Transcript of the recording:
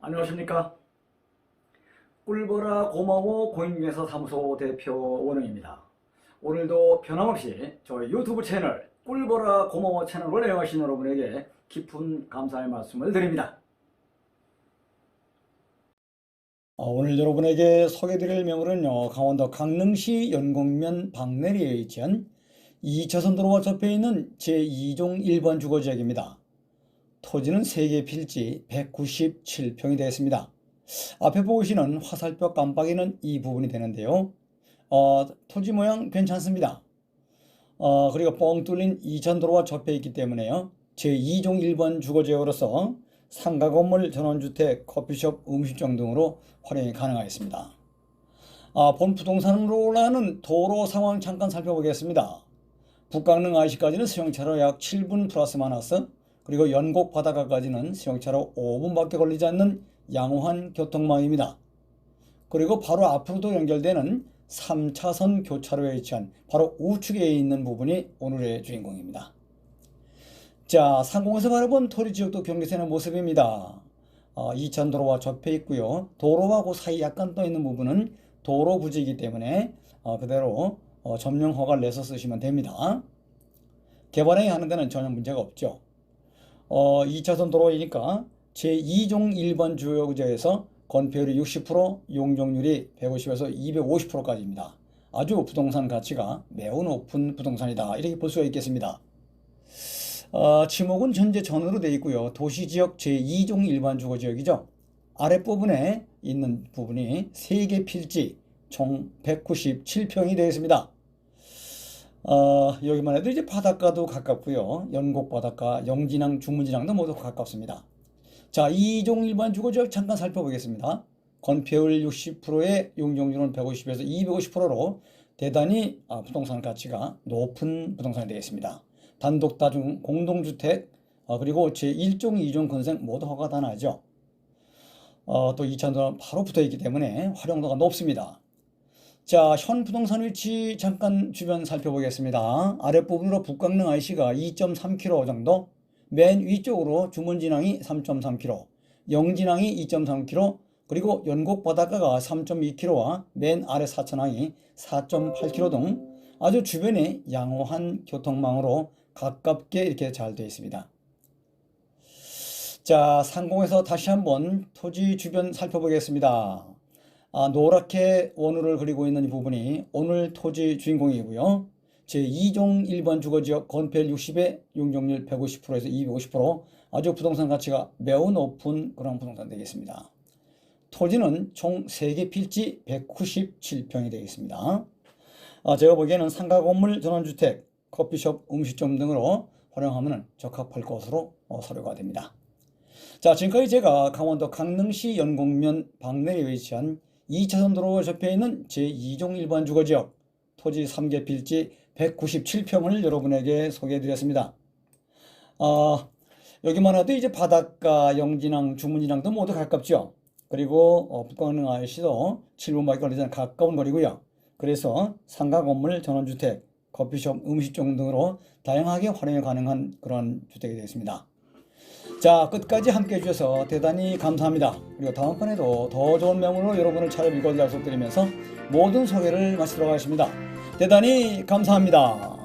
안녕하십니까? 꿀보라 고마워 공인중개사 사무소 대표 원웅입니다. 오늘도 변함없이 저희 유튜브 채널 꿀보라 고마워 채널을 애용하신 여러분에게 깊은 감사의 말씀을 드립니다. 어, 오늘 여러분에게 소개드릴 매물은요 강원도 강릉시 연곡면 박내리에 위치한 2차선 도로와 접해 있는 제2종 1번 주거지역입니다. 토지는 3개 필지 197평이 되었습니다. 앞에 보시는 화살표 깜빡이는 이 부분이 되는데요. 어, 토지 모양 괜찮습니다. 어, 그리고 뻥 뚫린 2차 도로와 접해 있기 때문에요. 제2종 1번 주거지역으로서 상가 건물, 전원주택, 커피숍, 음식점 등으로 활용이 가능하겠습니다. 아, 본 부동산으로 올라가는 도로 상황 잠깐 살펴보겠습니다. 북강릉 IC까지는 수용차로 약 7분 플러스 마이너스 그리고 연곡 바다가까지는 수용차로 5분밖에 걸리지 않는 양호한 교통망입니다. 그리고 바로 앞으로도 연결되는 3차선 교차로에 위치한 바로 우측에 있는 부분이 오늘의 주인공입니다. 자, 상공에서 바라본 토리 지역도 경계되는 모습입니다. 어, 2천 도로와 접해 있고요. 도로하고 사이 약간 떠 있는 부분은 도로 부지이기 때문에 어, 그대로 어, 점령 허가를 내서 쓰시면 됩니다. 개발행위 하는 데는 전혀 문제가 없죠. 어, 2차선 도로이니까 제2종 1번 주요구제에서 건폐율이 60%, 용적률이 150에서 250%까지입니다. 아주 부동산 가치가 매우 높은 부동산이다. 이렇게 볼 수가 있겠습니다. 어, 지목은 현재 전으로 되어 있고요. 도시지역 제2종 일반 주거지역이죠. 아랫부분에 있는 부분이 3개 필지 총 197평이 되어 있습니다. 어, 여기만 해도 이제 바닷가도 가깝고요. 연곡 바닷가, 영진항, 중문진항도 모두 가깝습니다. 자, 2종 일반 주거지역 잠깐 살펴보겠습니다. 건폐율 60%에 용적률은 150에서 250%로 대단히 아, 부동산 가치가 높은 부동산이 되겠습니다. 단독 다중 공동주택 어, 그리고 제1종, 2종 건생 모두 허가 다 나죠. 어, 또 2차도는 바로 붙어 있기 때문에 활용도가 높습니다. 자, 현 부동산 위치 잠깐 주변 살펴보겠습니다. 아랫부분으로 북강릉 IC가 2.3km 정도, 맨 위쪽으로 주문진항이 3.3km, 영진항이 2.3km, 그리고 연곡 바닷가가 3.2km와 맨 아래 사천항이 4.8km 등 아주 주변에 양호한 교통망으로 가깝게 이렇게 잘 되어 있습니다. 자, 상공에서 다시 한번 토지 주변 살펴보겠습니다. 아, 노랗게 원우를 그리고 있는 이 부분이 오늘 토지 주인공이고요. 제2종 1번 주거지역 건폐율 60에 용적률 150%에서 250% 아주 부동산 가치가 매우 높은 그런 부동산 되겠습니다. 토지는 총 3개 필지 197평이 되겠습니다. 아, 제가 보기에는 상가 건물, 전원주택, 커피숍, 음식점 등으로 활용하면 적합할 것으로 어, 사료가 됩니다. 자, 지금까지 제가 강원도 강릉시 연곡면 박내에 위치한 2차선 도로에 접해 있는 제2종 일반 주거지역 토지 3개 필지 197평을 여러분에게 소개해 드렸습니다. 아, 여기만 해도 이제 바닷가, 영진항, 주문진항도 모두 가깝죠. 그리고 어, 북강릉 IC도 7분밖에 걸리지 않는 가까운 거리고요. 그래서 상가 건물, 전원주택, 커피숍, 음식점 등으로 다양하게 활용이 가능한 그런 주택이 되겠습니다. 자, 끝까지 함께 해주셔서 대단히 감사합니다. 그리고 다음번에도 더 좋은 명으로 여러분을 찾아뵙고 약속드리면서 모든 소개를 마치도록 하겠습니다. 대단히 감사합니다.